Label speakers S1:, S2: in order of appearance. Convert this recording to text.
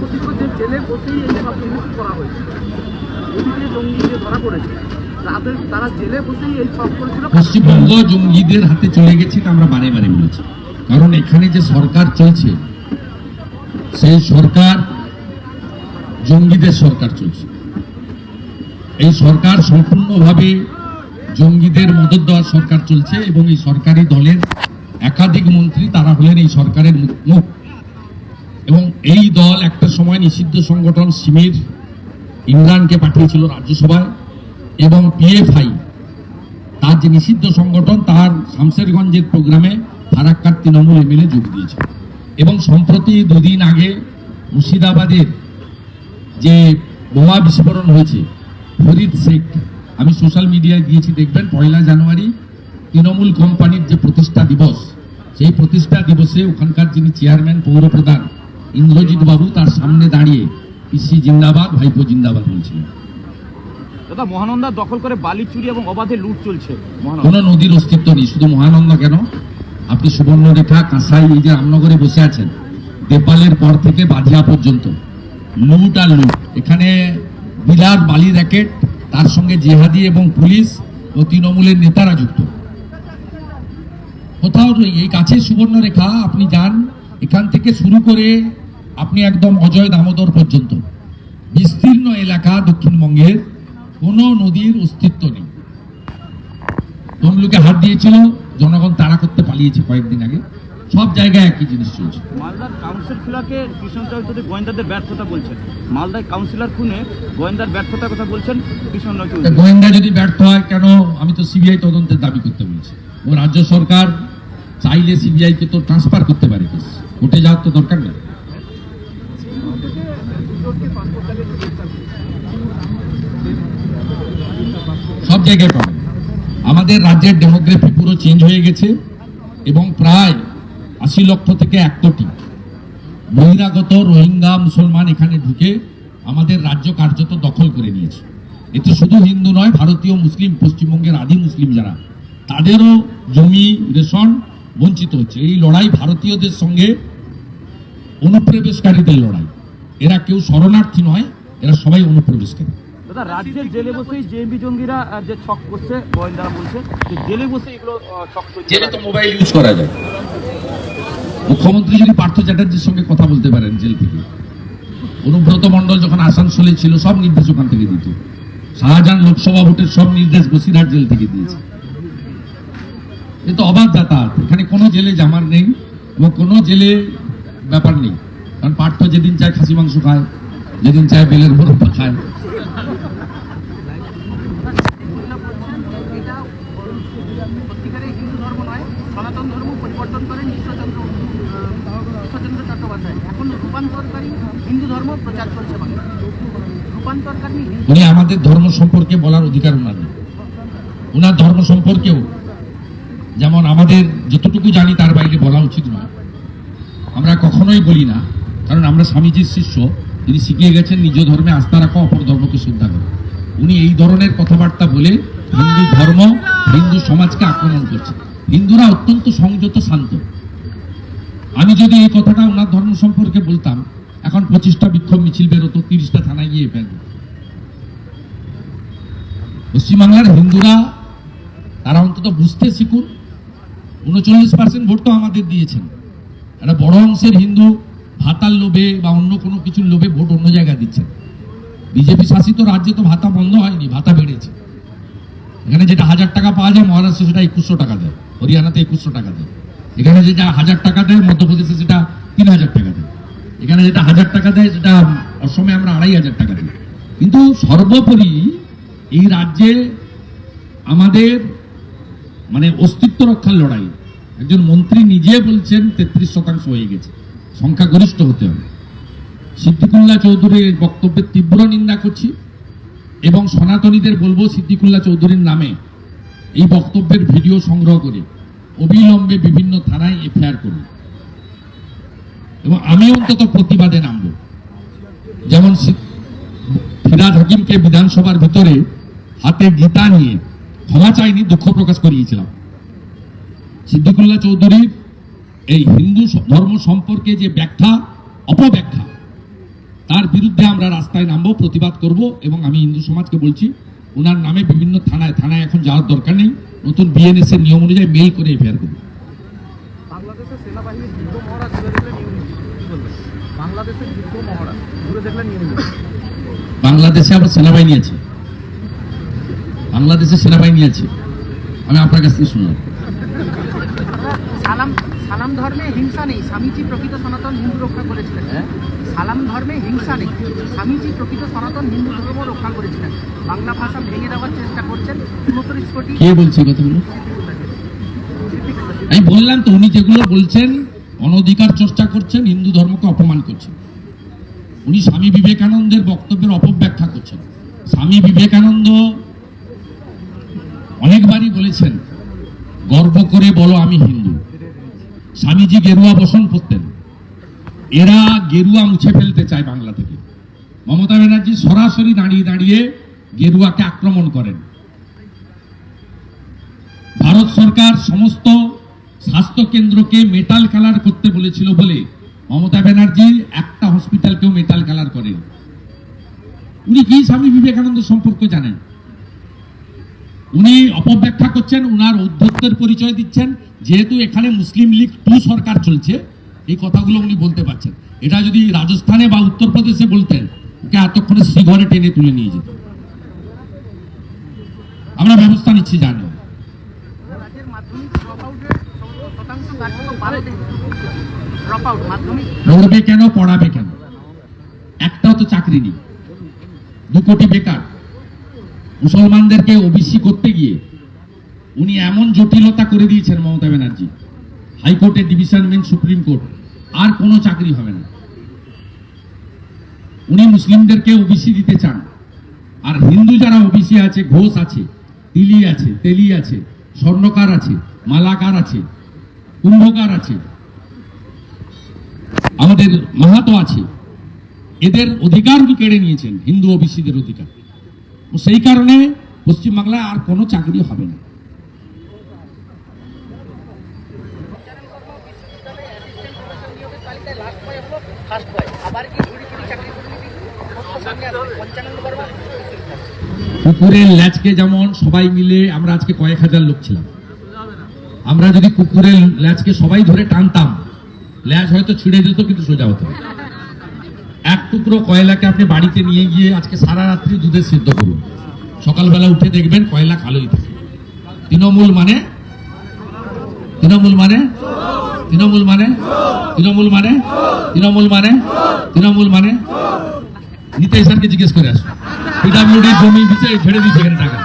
S1: কথিত যে জেলে বসেই এই সব জিনিস করা হয়েছে। ওদিকে জঙ্গি যে ধরা পড়েছে, তাদের তারা জেলে বসেই এই সব করেছিল।
S2: পশ্চিমবঙ্গ জঙ্গিদের হাতে চলে গেছে আমরা বারে বারে বলেছি। কারণ এখানে যে সরকার চলছে, সেই সরকার জঙ্গিদের সরকার চলছে। এই সরকার সম্পূর্ণভাবে জঙ্গিদের মদত দেওয়ার সরকার চলছে এবং এই সরকারি দলের একাধিক মন্ত্রী তারা হলেন এই সরকারের মুখ। এবং এই দল একটা সময় নিষিদ্ধ সংগঠন সিমির ইমরানকে পাঠিয়েছিল রাজ্যসভায় এবং পিএফআই, তার যে নিষিদ্ধ সংগঠন, তার শামশেরগঞ্জের প্রোগ্রামে ফারাক্কার তৃণমূল এমএলএ যোগ দিয়েছে এবং সম্প্রতি দুদিন আগে মুর্শিদাবাদের যে বোমা বিস্ফোরণ হয়েছে, ফরিদ শেখ, আমি সোশ্যাল মিডিয়ায় দিয়েছি, দেখবেন পয়লা জানুয়ারি তৃণমূল কোম্পানির যে প্রতিষ্ঠা দিবস, সেই প্রতিষ্ঠা দিবসে ওখানকার যিনি চেয়ারম্যান, পৌরপ্রধান ইন্দ্রজিৎ বাবু তার সামনে দাঁড়িয়ে পিসি জিন্দাবাদ ভাইপো জিন্দাবাদ বলছিলেন।
S1: দাদা মহানন্দা দখল করে বালি চুরি এবং অবাধে লুট চলছে।
S2: কোনো নদীর অস্তিত্ব নেই শুধু মহানন্দ কেন? আপনি সুবর্ণরেখা কাঁসাই এই যে রামনগরে বসে আছেন নেপালের পর থেকে বাধিয়া পর্যন্ত লুট আর লুট। এখানে বিলাস বালি র্যাকেট তার সঙ্গে জেহাদি এবং পুলিশ ও তৃণমূলের নেতারা যুক্ত। কোথাও এই কাছে সুবর্ণরেখা আপনি যান এখান থেকে শুরু করে আপনি একদম অজয় দামোদর পর্যন্ত। বিস্তীর্ণ এলাকা দক্ষিণবঙ্গের কোনো নদীর অস্তিত্ব নেই। তমলুকে হাত দিয়েছিল জনগণ তাড়া করতে পালিয়েছে কয়েকদিন আগে। সব জায়গায় একই জিনিস চলছে।
S1: মালদার কাউন্সিল খুলাকে কৃষ্ণ চৌধুরী গোয়েন্দাদের ব্যর্থতা বলছেন। মালদায় কাউন্সিলর খুনে গোয়েন্দার ব্যর্থতার কথা বলছেন কৃষ্ণ চৌধুরী।
S2: গোয়েন্দা যদি ব্যর্থ হয় কেন? আমি তো সিবিআই তদন্তের দাবি করতে বলছি। ও রাজ্য সরকার চাইলে সিবিআই কে তো ট্রান্সফার করতে পারে কোর্টে যাওয়ার তো দরকার নেই সব জায়গায় পাবেন। আমাদের রাজ্যের ডেমোগ্রাফি পুরো চেঞ্জ হয়ে গেছে এবং প্রায় আশি লক্ষ থেকে এক কোটি বহিরাগত রোহিঙ্গা মুসলমান এখানে ঢুকে আমাদের রাজ্য কার্যত দখল করে নিয়েছে। এতে শুধু হিন্দু নয়, ভারতীয় মুসলিম, পশ্চিমবঙ্গের আদি মুসলিম যারা, তাদেরও জমি, রেশন বঞ্চিত হচ্ছে। এই লড়াই ভারতীয়দের সঙ্গে অনুপ্রবেশকারীদের লড়াই। এরা কেউ শরণার্থী নয় এরা সবাই অনুপ্রবেশকারী।
S1: দাদা রাজ্যের জেলে বসেই জেএমবি জঙ্গিরা যে ছক করছে গোয়েন্দারা বলছে যে জেলে বসে এগুলো ছক
S2: জেলে তো মোবাইল ইউজ করা যায়। মুখ্যমন্ত্রী যদি পার্থ চ্যাটার্জির সঙ্গে কথা বলতে পারেন জেল থেকে। অনুব্রত মণ্ডল যখন আসানসোলে ছিল সব নির্দেশ ওখান থেকে দিত। শাহজাহান লোকসভা ভোটের সব নির্দেশ বসিরহাট জেল থেকে দিয়েছে। এ তো অবাধ যাতায়াত। এখানে কোনো জেলে জামার নেই এবং কোনো জেলে ব্যাপার নেই। কারণ পার্থ যেদিন চায় খাসি মাংস খায়, যেদিন চায় বেলের বরফা খায়। উনি আমাদের ধর্ম সম্পর্কে বলার অধিকার নেই ওনার ধর্ম সম্পর্কেও যেমন আমাদের যতটুকু জানি তার বাইরে বলা উচিত নয়। আমরা কখনোই বলি না কারণ আমরা স্বামীজির শিষ্য তিনি শিখিয়ে গেছেন নিজ ধর্মে আস্থা রাখো, অপর ধর্মকে শ্রদ্ধা করো। উনি এই ধরনের কথাবার্তা বলে হিন্দু ধর্ম, হিন্দু সমাজকে আক্রমণ করছে। হিন্দুরা অত্যন্ত সংযত, শান্ত। আমি যদি এই কথাটা ওনার ধর্ম সম্পর্কে বলতাম, এখন পঁচিশটা বিক্ষোভ মিছিল বেরোতো, তিরিশটা থানায় গিয়ে ফেলতো পশ্চিমবাংলার হিন্দুরা, তারা অন্তত বুঝতে শিখুন, উনচল্লিশ পার্সেন্ট ভোট তো আমাদের দিয়েছেন। একটা বড় অংশের হিন্দু ভাতার লোভে বা অন্য কোনো কিছুর লোভে ভোট অন্য জায়গায় দিচ্ছেন বিজেপি শাসিত রাজ্যে তো ভাতা বন্ধ হয়নি, ভাতা বেড়েছে। এখানে যেটা হাজার টাকা পাওয়া যায় মহারাষ্ট্রে সেটা একুশশো টাকা দেয়, হরিয়ানাতে একুশশো টাকা দেয়। এখানে যেটা হাজার টাকা দেয়, মধ্যপ্রদেশে সেটা তিন হাজার টাকা দেয়। এখানে যেটা হাজার টাকা দেয়, সেটা অসমে আমরা আড়াই হাজার টাকা দিই। কিন্তু সর্বোপরি এই রাজ্যে আমাদের মানে অস্তিত্ব রক্ষার লড়াই। একজন মন্ত্রী নিজে বলছেন তেত্রিশ শতাংশ হয়ে গেছে। সংখ্যাগরিষ্ঠ হতে হবে। সিদ্দিকুল্লাহ চৌধুরীর বক্তব্যের তীব্র নিন্দা করছি এবং সনাতনীদের বলব সিদ্দিকুল্লাহ চৌধুরীর নামে এই বক্তব্যের ভিডিও সংগ্রহ করে অবিলম্বে বিভিন্ন থানায় এফআইআর করুন। এবং আমি অন্তত প্রতিবাদে নামব। যেমন ফিরাদ হাকিমকে বিধানসভার ভিতরে হাতে গীতা নিয়ে ক্ষমা চাইনি, দুঃখ প্রকাশ করিয়েছিলাম। সিদ্দিকুল্লাহ চৌধুরীর এই হিন্দু ধর্ম সম্পর্কে যে ব্যাখ্যা অপব্যাখ্যা তার বিরুদ্ধে আমরা রাস্তায় নামবো প্রতিবাদ করব এবং আমি হিন্দু সমাজকে বলছি ওনার নামে বিভিন্ন থানায় থানায় এখন যাওয়ার দরকার নেই নতুন বিএনএস এর নিয়ম অনুযায়ী মেল করে এফআইআর করব। বাংলাদেশে আবার সেনাবাহিনী আছে। বাংলাদেশে সেনাবাহিনী আছে। আমি আপনার কাছ থেকে শুনলাম।
S3: সালাম ধর্মে হিংসা নেই। স্বামীজি প্রকৃত সনাতন হিন্দু রক্ষা করেছিলেন। সালাম ধর্মে হিংসা নেই। স্বামীজি প্রকৃত সনাতন হিন্দু ধর্ম রক্ষা করেছিলেন। বাংলা ভাষা ভেঙে দেওয়ার চেষ্টা করছেন। উনত্রিশ কোটি
S2: কে বলছে কথাগুলো? আমি বললাম তো উনি যেগুলো বলছেন অনধিকার চর্চা করছেন হিন্দু ধর্মকে অপমান করছেন। উনি স্বামী বিবেকানন্দের বক্তব্যের অপব্যাখ্যা করছেন। স্বামী বিবেকানন্দ অনেকবারই বলেছেন গর্ব করে বলো আমি হিন্দু। স্বামীজি গেরুয়া বসন করতেন। এরা গেরুয়া মুছে ফেলতে চায় বাংলা থেকে। মমতা ব্যানার্জি সরাসরি দাঁড়িয়ে দাঁড়িয়ে গেরুয়াকে আক্রমণ করেন। ভারত সরকার সমস্ত স্বাস্থ্য কেন্দ্রকে মেটাল কালার করতে বলেছিল বলে মমতা ব্যানার্জি একটা হসপিটালকেও মেটাল কালার করেন। উনি কি স্বামী বিবেকানন্দ সম্পর্কে জানেন? উনি অপব্যাখ্যা করছেন, উনার ঔদ্ধত্যের পরিচয় দিচ্ছেন। যেহেতু এখানে মুসলিম লীগ টু সরকার চলছে, এই কথাগুলো উনি বলতে পারছেন। এটা যদি রাজস্থানে বা উত্তরপ্রদেশে বলতেন, ওকে এতক্ষণে শ্রীঘরে টেনে তুলে নিয়ে যেত। আমরা ব্যবস্থা নিচ্ছি, জানি। পড়বে কেন, পড়াবে কেন? একটাও তো চাকরি নেই। দু কোটি বেকার। মুসলমানদেরকে ওবিসি করতে গিয়ে উনি এমন জটিলতা করে দিয়েছেন মমতা ব্যানার্জি। হাইকোর্টের ডিভিশন বেঞ্চ, সুপ্রিম কোর্ট। আর কোনো চাকরি হবে না। উনি মুসলিমদেরকে ওবিসি দিতে চান। আর হিন্দু যারা ওবিসি আছে, ঘোষ আছে, তিলি আছে, তেলি আছে, স্বর্ণকার আছে, মালাকার আছে, কুম্ভকার আছে, আমাদের মাহাতো আছে, এদের অধিকার কেড়ে নিয়েছেন হিন্দু ওবিসিদের অধিকার। সেই কারণে পশ্চিমবাংলায় আর কোনো চাকরি হবে না। কুকুরের ল্যাচকে যেমন সবাই মিলে আমরা আজকে কয়েক হাজার লোক ছিলাম। আমরা যদি কুকুরের ল্যাচকে সবাই ধরে টানতাম, ল্যাচ হয়তো ছিঁড়ে যেত, কিন্তু সোজা হতো এক টুকরো কয়লাকে আপনি বাড়িতে নিয়ে গিয়ে আজকে সারা রাত্রি দুধে সিদ্ধ করুন। সকালবেলা উঠে দেখবেন কয়লা কালোই থাকে। তৃণমূল মানে? তৃণমূল মানে? তৃণমূল মানে? তৃণমূল মানে? তৃণমূল মানে? তৃণমূল মানে? নিতাই স্যারকে জিজ্ঞেস করে আসো পিডাব্লিউডি জমি ছেড়ে দিয়েছে এখানে টাকা।